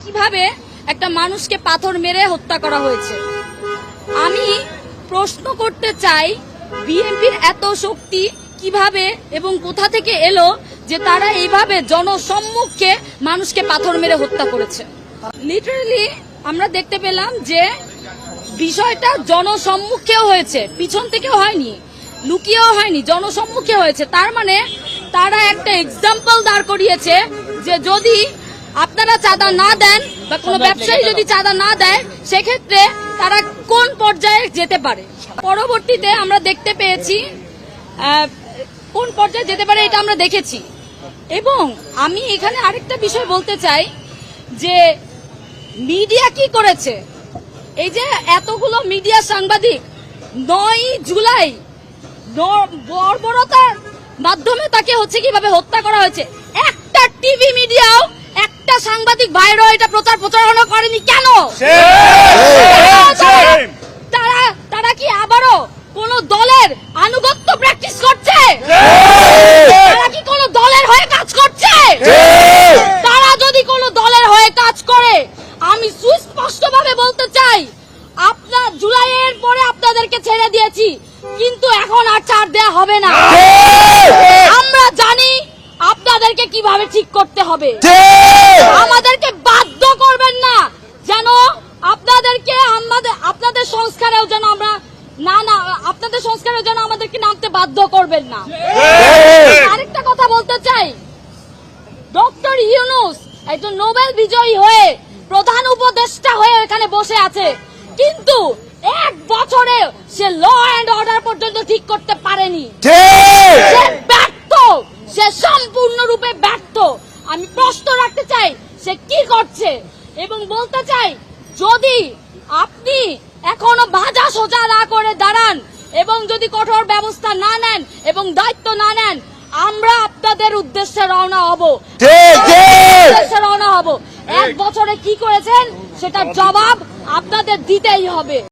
কীভাবে একটা মানুষকে পাথর মেরে হত্যা করা হয়েছে? আমি প্রশ্ন করতে চাই, বিএনপির এত শক্তি কীভাবে এবং কোথা থেকে এলো যে তারা এইভাবে জনসম্মুখে মানুষকে পাথর মেরে হত্যা করেছে? লিটারালি আমরা দেখতে পেলাম যে বিষয়টা জনসম্মুখেও হয়েছে, পিছন থেকেও হয়নি, লুকিয়েও হয়নি, জনসম্মুখে হয়েছে। তার মানে তারা একটা এক্সাম্পল দাঁড় করিয়েছে যে যদি আপনারা চাঁদা না দেন বা কোনো ব্যবসায়ী যদি চাঁদা না দেয় সেক্ষেত্রে তারা কোন পর্যায়ে যেতে পারে? পরবর্তীতে আমরা দেখতে পেয়েছি কোন পর্যায়ে যেতে পারে এটা আমরা দেখেছি। এবং আমি এখানে আরেকটা বিষয় বলতে চাই যে মিডিয়া কি করেছে? এই যে এতগুলো মিডিয়া সাংবাদিক নয় জুলাই বর্বরতার মাধ্যমে তাকে হচ্ছে কীভাবে হত্যা করা হয়েছে? সাংবাদিক ভাইরও এটা প্রচার প্রচারণা করেনি কেন? তারা- তারা কি আবারও কোন দলের আনুগত্য প্র্যাকটিস করছে? তারা কি কোন দলের হয়ে কাজ করছে? তারা যদি কোন দলের হয়ে কাজ করে আমি সুস্পষ্ট ভাবে বলতে চাই আপনার জুলাইয়ের পরে আপনাদেরকে ছেড়ে দিয়েছি কিন্তু এখন আর ছাড় দেয়া হবে না। আপনাদেরকে কীভাবে ঠিক করতে হবে? আমাদেরকে বাধ্য করবেন না যেন আপনাদেরকে আমাদের আপনাদের সংস্কারেও যেন আমরা না না আপনাদের সংস্কারের জন্য আমাদেরকে নামতে বাধ্য করবেন না। আরেকটা কথা বলতে চাই। ডক্টর ইউনুস একজন নোবেল বিজয়ী হয়ে প্রধান উপদেষ্টা হয়ে এখানে বসে আছে। কিন্তু এক বছরে সে ল অ্যান্ড অর্ডার পর্যন্ত ঠিক করতে পারেনি সে ব্যর্থ সে সম্পূর্ণরূপে ব্যর্থ। আমি প্রশ্ন রাখতে চাই সে কি করছে? এবং বলতে চাই যদি আপনি এখনও ভাজা সোজা না করে দাঁড়ান এবং যদি কঠোর ব্যবস্থা না নেন এবং দায়িত্ব না নেন আমরা আপনাদের উদ্দেশ্যে রওনা হব। উদ্দেশ্যে রওনা হব। এক বছরে কি করেছেন সেটার জবাব আপনাদের দিতেই হবে।